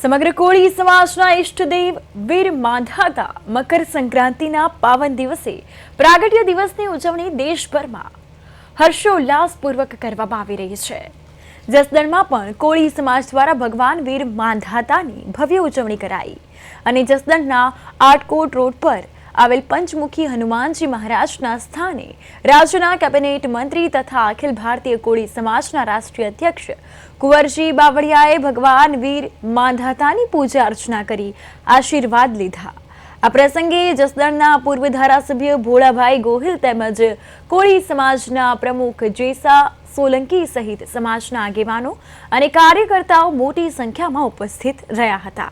સમગ્ર કોળી સમાજના ઈષ્ટદેવ વીર માંધાતા મકર સંક્રાંતિના પાવન દિવસે પ્રાગટ્ય દિવસની ઉજવણી દેશભરમાં હર્ષોલ્લાસપૂર્વક કરવામાં આવી રહી છે. જસદણમાં પણ કોળી સમાજ દ્વારા ભગવાન વીર માંધાતાની ભવ્ય ઉજવણી કરાઈ અને જસદણના આટકોટ રોડ પર આવેલ પંચમુખી હનુમાનજી મહારાજના સ્થાને રાજ્યના કેબિનેટ મંત્રી તથા અખિલ ભારતીય કોળી સમાજના રાષ્ટ્રીય અધ્યક્ષ કુંવરજી બાવળિયાએ ભગવાન વીર માંધાતાની પૂજા અર્ચના કરી આશીર્વાદ લીધા. આ પ્રસંગે જસદણના પૂર્વ ધારાસભ્ય ભોળાભાઈ ગોહિલ તેમજ કોળી સમાજના પ્રમુખ જેસા સોલંકી સહિત સમાજના આગેવાનો અને કાર્યકર્તાઓ મોટી સંખ્યામાં ઉપસ્થિત રહ્યા હતા.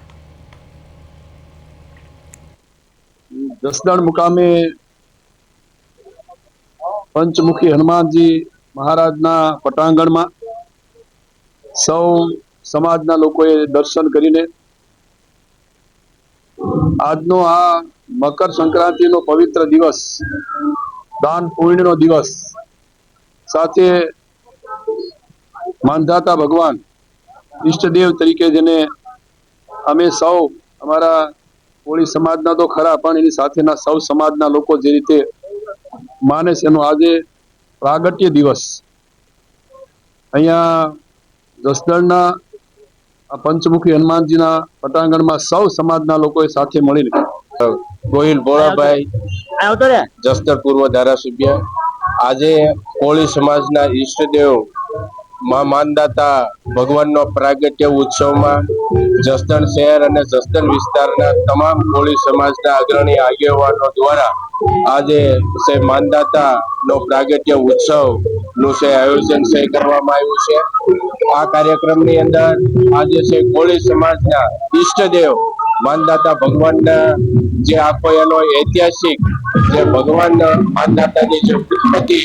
જસદણ મુકામે પંચમુખી હનુમાનજી મહારાજના પટાંગણમાં સૌ સમાજના લોકોએ દર્શન કરીને આજનો આ મકર સંક્રાંતિનો પવિત્ર દિવસ, દાન પુણ્યનો દિવસ સાથે માંધાતા ભગવાન ઈષ્ટદેવ તરીકે જેને અમે સૌ અમારા કોળી સમાજના તો ખરા, પણ એની સાથેના સૌ સમાજના લોકો જે રીતે માને છે, એનો આજે પ્રાગટ્ય દિવસ. અહીંયા જસદણના પંચમુખી હનુમાનજીના પટાંગણમાં સૌ સમાજના લોકોએ સાથે મળીને ગોહિલ ભોળાભાઈ, જસદણ પૂર્વ ધારાસભ્ય, આજે કોળી સમાજના ઈષ્ટદેવમાં માનદાતા ભગવાનનો પ્રાગટ્ય ઉત્સવમાં જસદણ શહેર અને જસદણ વિસ્તારના તમામ કોળી સમાજના અગ્રણી આગેવાનો દ્વારા આજે છે માનદાતા નો પ્રાગટ્ય ઉત્સવનું છે આયોજન છે કરવામાં આવ્યું છે. આ કાર્યક્રમની અંદર આજે છે કોળી સમાજના ઈષ્ટદેવ માનદાતા ભગવાનના જે આખો એનો ઐતિહાસિક જે ભગવાન માનદાતાની જે ઉત્પત્તિ